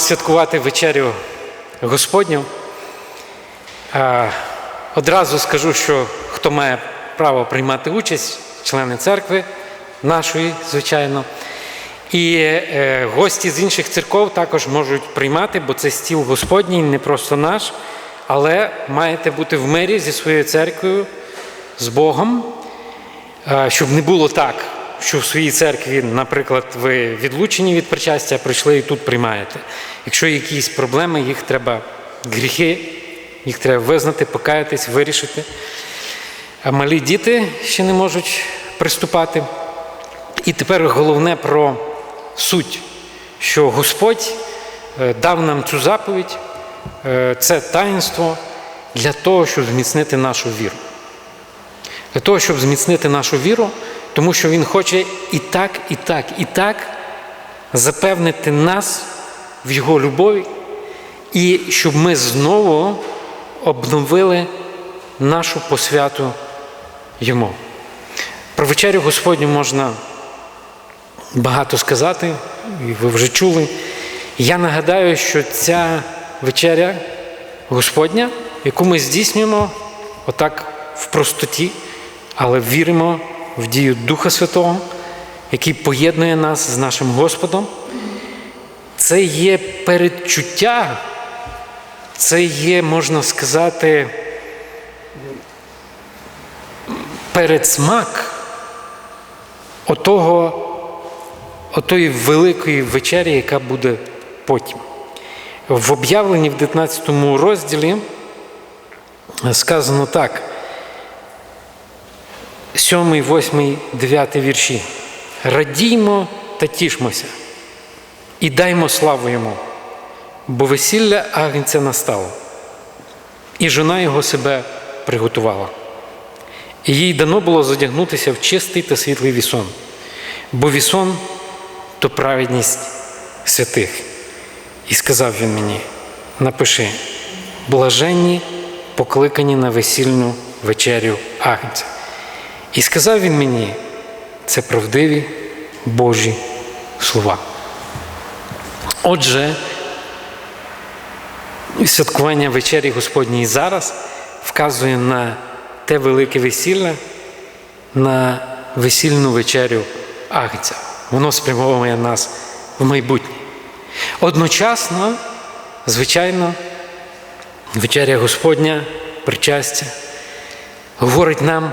святкувати вечерю Господню. Одразу скажу, що хто має право приймати участь, члени церкви нашої, звичайно. І е, гості з інших церков також можуть приймати, бо це стіл Господній, не просто наш, але маєте бути в мирі зі своєю церквою, з Богом, щоб не було так, що в своїй церкві, наприклад, ви відлучені від причастя, прийшли і тут приймаєте. Якщо є якісь проблеми, їх треба гріхи, їх треба визнати, покаятись, вирішити. А малі діти ще не можуть приступати. І тепер головне про суть, що Господь е, дав нам цю заповідь, е, це таїнство для того, щоб зміцнити нашу віру. Для того, щоб зміцнити нашу віру, тому що Він хоче і так, і так, і так запевнити нас в Його любові, і щоб ми знову обновили нашу посвяту Йому. Про вечерю Господню можна багато сказати, і ви вже чули. Я нагадаю, що ця вечеря Господня, яку ми здійснюємо отак в простоті, але віримо в дію Духа Святого, який поєднує нас з нашим Господом, це є передчуття, це є, можна сказати, передсмак отого, отої великої вечері, яка буде потім. В об'явленні в 19 розділі сказано так. 7, 8, 9 вірші. Радіймо та тішмося і даймо славу йому, бо весілля агнця настало, і жона його себе приготувала. І їй дано було задягнутися в чистий та світлий вісон, бо вісон то праведність святих. І сказав він мені: напиши, блаженні, покликані на весільну вечерю Агнця. І сказав він мені, це правдиві Божі слова. Отже, святкування вечері Господньої зараз вказує на те велике весілля, на весільну вечерю Агнця. Воно спрямовує нас в майбутнє. Одночасно, звичайно, вечеря Господня, причастя, говорить нам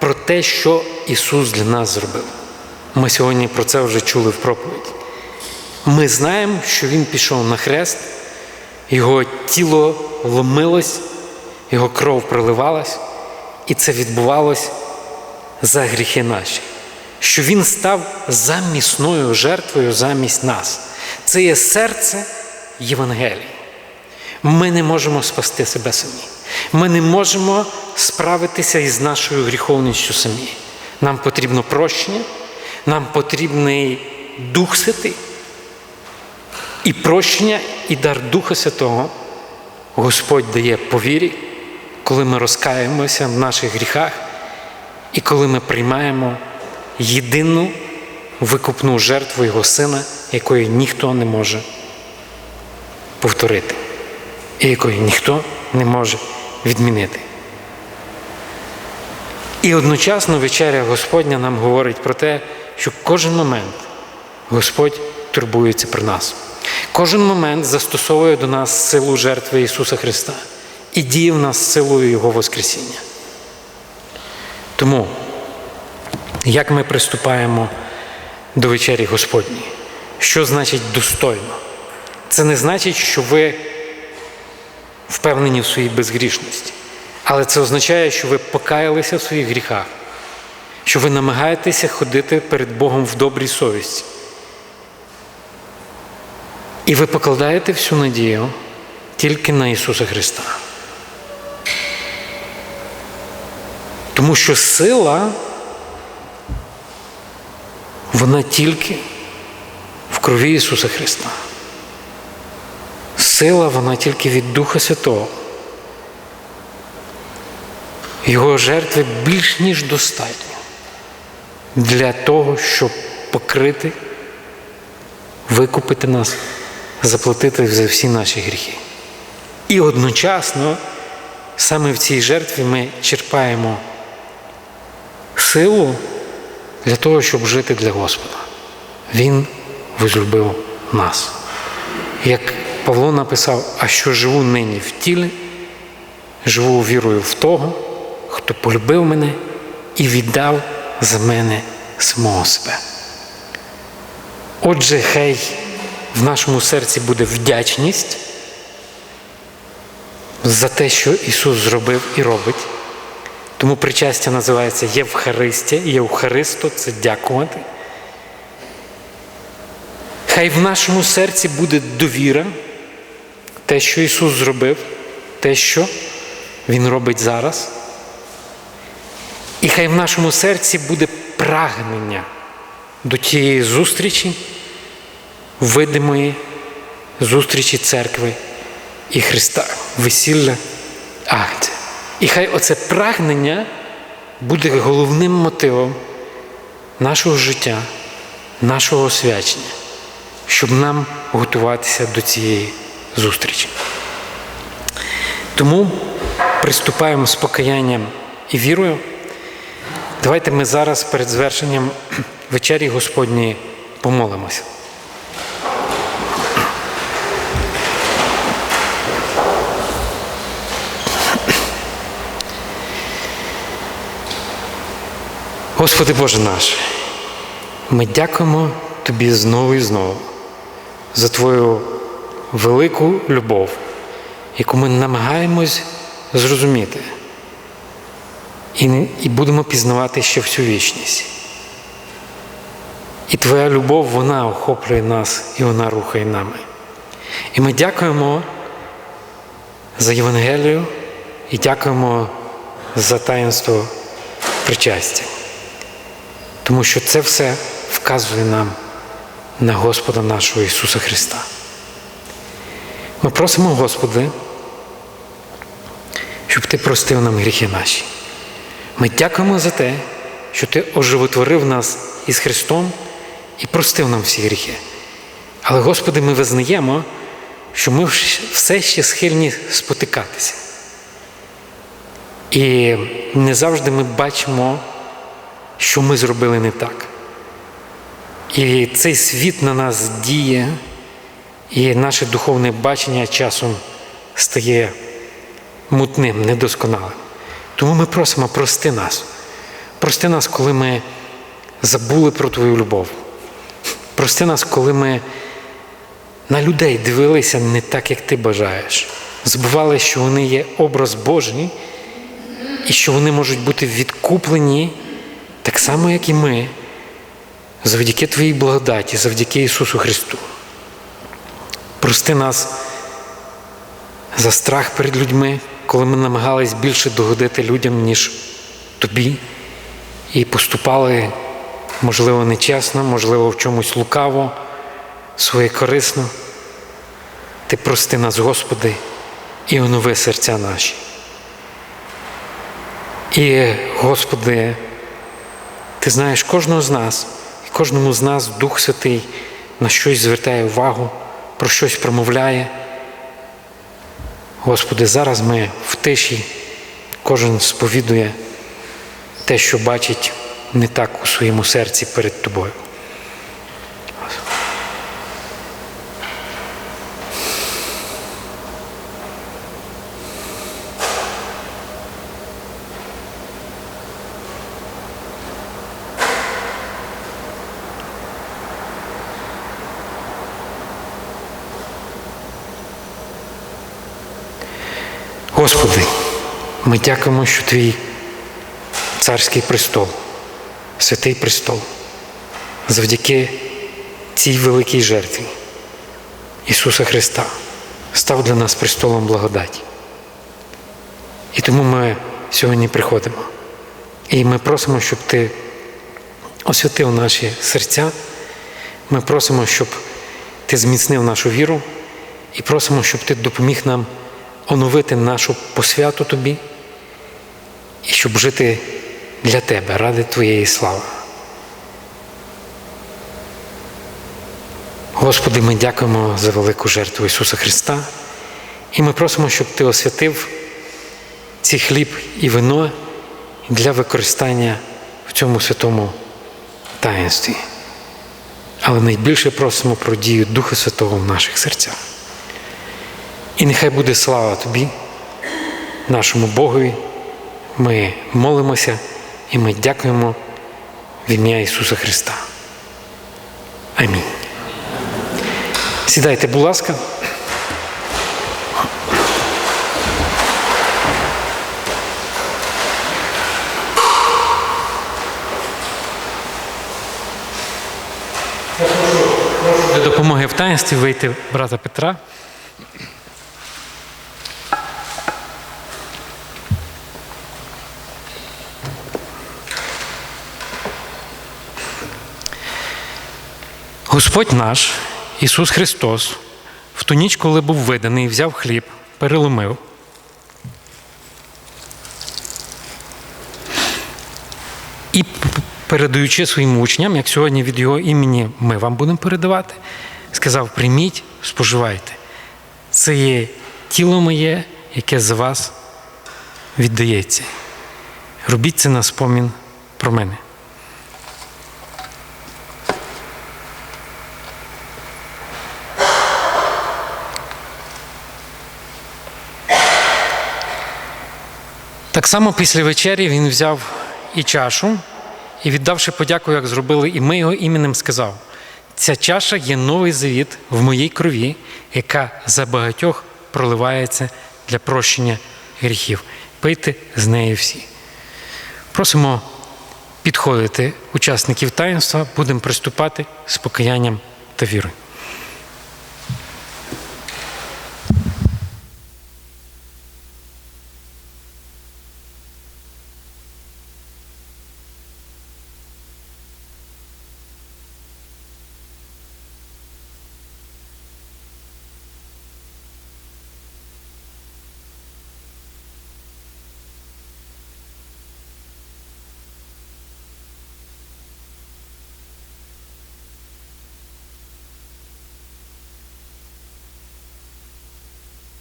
про те, що Ісус для нас зробив. Ми сьогодні про це вже чули в проповіді. Ми знаємо, що Він пішов на хрест, Його тіло ломилось, Його кров проливалась, і це відбувалось за гріхи наші. Що Він став замісною жертвою замість нас. Це є серце Євангелії. Ми не можемо спасти себе самі. Ми не можемо справитися із нашою гріховністю самі. Нам потрібно прощення, нам потрібний Дух Святий. І прощення, і дар Духа Святого Господь дає по вірі, коли ми розкаємося в наших гріхах, і коли ми приймаємо єдину викупну жертву Його Сина, якої ніхто не може повторити, і якої ніхто не може відмінити. І одночасно вечеря Господня нам говорить про те, що кожен момент Господь турбується про нас. Кожен момент застосовує до нас силу жертви Ісуса Христа і діє в нас силою Його Воскресіння. Тому, як ми приступаємо до вечері Господньої? Що значить достойно? Це не значить, що ви впевнені в своїй безгрішності. Але це означає, що ви покаялися в своїх гріхах, що ви намагаєтеся ходити перед Богом в добрій совісті. І ви покладаєте всю надію тільки на Ісуса Христа. Тому що сила, вона тільки в крові Ісуса Христа. Сила вона тільки від Духа Святого. Його жертви більш ніж достатньо для того, щоб покрити, викупити нас заплатити за всі наші гріхи. І одночасно саме в цій жертві ми черпаємо силу для того, щоб жити для Господа. Він возлюбив нас. Як Павло написав, а що живу нині в тілі, живу вірою в того, хто полюбив мене і віддав за мене самого себе. Отже, хай в нашому серці буде вдячність за те, що Ісус зробив і робить. Тому причастя називається Євхаристія, Євхаристо це дякувати. Хай в нашому серці буде довіра, те, що Ісус зробив, те, що Він робить зараз. І хай в нашому серці буде прагнення до тієї зустрічі, видимої зустрічі церкви і Христа, весілля акція. І хай оце прагнення буде головним мотивом нашого життя, нашого освячення, щоб нам готуватися до цієї зустрічі. Тому приступаємо з покаянням і вірою. Давайте ми зараз перед звершенням вечері Господньої помолимося. Господи Боже наш, ми дякуємо Тобі знову і знову за Твою велику любов, яку ми намагаємось зрозуміти і, і будемо пізнавати ще всю вічність. І Твоя любов, вона охоплює нас і вона рухає нами. І ми дякуємо за Євангелію і дякуємо за таїнство причастя. Тому що це все вказує нам на Господа нашого Ісуса Христа. Ми просимо, Господи, щоб Ти простив нам гріхи наші. Ми дякуємо за те, що Ти оживотворив нас із Христом і простив нам всі гріхи. Але, Господи, ми визнаємо, що ми все ще схильні спотикатися. І не завжди ми бачимо, що ми зробили не так. І цей світ на нас діє, і наше духовне бачення часом стає мутним, недосконалим. Тому ми просимо прости нас. Прости нас, коли ми забули про Твою любов. Прости нас, коли ми на людей дивилися не так, як ти бажаєш. Забували, що вони є образ Божий і що вони можуть бути відкуплені так само, як і ми, завдяки Твоїй благодаті, завдяки Ісусу Христу. Прости нас за страх перед людьми, коли ми намагались більше догодити людям, ніж тобі, і поступали, можливо, нечесно, можливо, в чомусь лукаво, своєкорисно. Ти прости нас, Господи, і онови серця наші. І, Господи, Ти знаєш кожного з нас, і кожному з нас Дух Святий на щось звертає увагу, про щось промовляє. Господи, зараз ми в тиші, кожен сповідує те, що бачить не так у своєму серці перед тобою. Господи, ми дякуємо, що Твій царський престол, святий престол, завдяки цій великій жертві Ісуса Христа став для нас престолом благодаті. І тому ми сьогодні приходимо. І ми просимо, щоб Ти освятив наші серця. Ми просимо, щоб Ти зміцнив нашу віру, і просимо, щоб Ти допоміг нам оновити нашу посвяту Тобі і щоб жити для Тебе ради Твоєї слави. Господи, ми дякуємо за велику жертву Ісуса Христа. І ми просимо, щоб Ти освятив ці хліб і вино для використання в цьому святому таїнстві. Але найбільше просимо про дію Духа Святого в наших серцях. І нехай буде слава Тобі, нашому Богові. Ми молимося і ми дякуємо в ім'я Ісуса Христа. Амінь. Сідайте, будь ласка. До допомоги в таїнстві вийти брата Петра. Господь наш, Ісус Христос, в ту ніч, коли був виданий, взяв хліб, переломив. І передаючи своїм учням, як сьогодні від його імені ми вам будемо передавати, сказав: прийміть, споживайте. Це є тіло моє, яке за вас віддається. Робіть це на спомін про мене. Так само після вечері він взяв і чашу, і, віддавши подяку, як зробили, і ми його іменем сказав: ця чаша є новий завіт в моїй крові, яка за багатьох проливається для прощення гріхів. Пийте з неї всі. Просимо підходити учасників таїнства, будемо приступати з покаянням та вірою.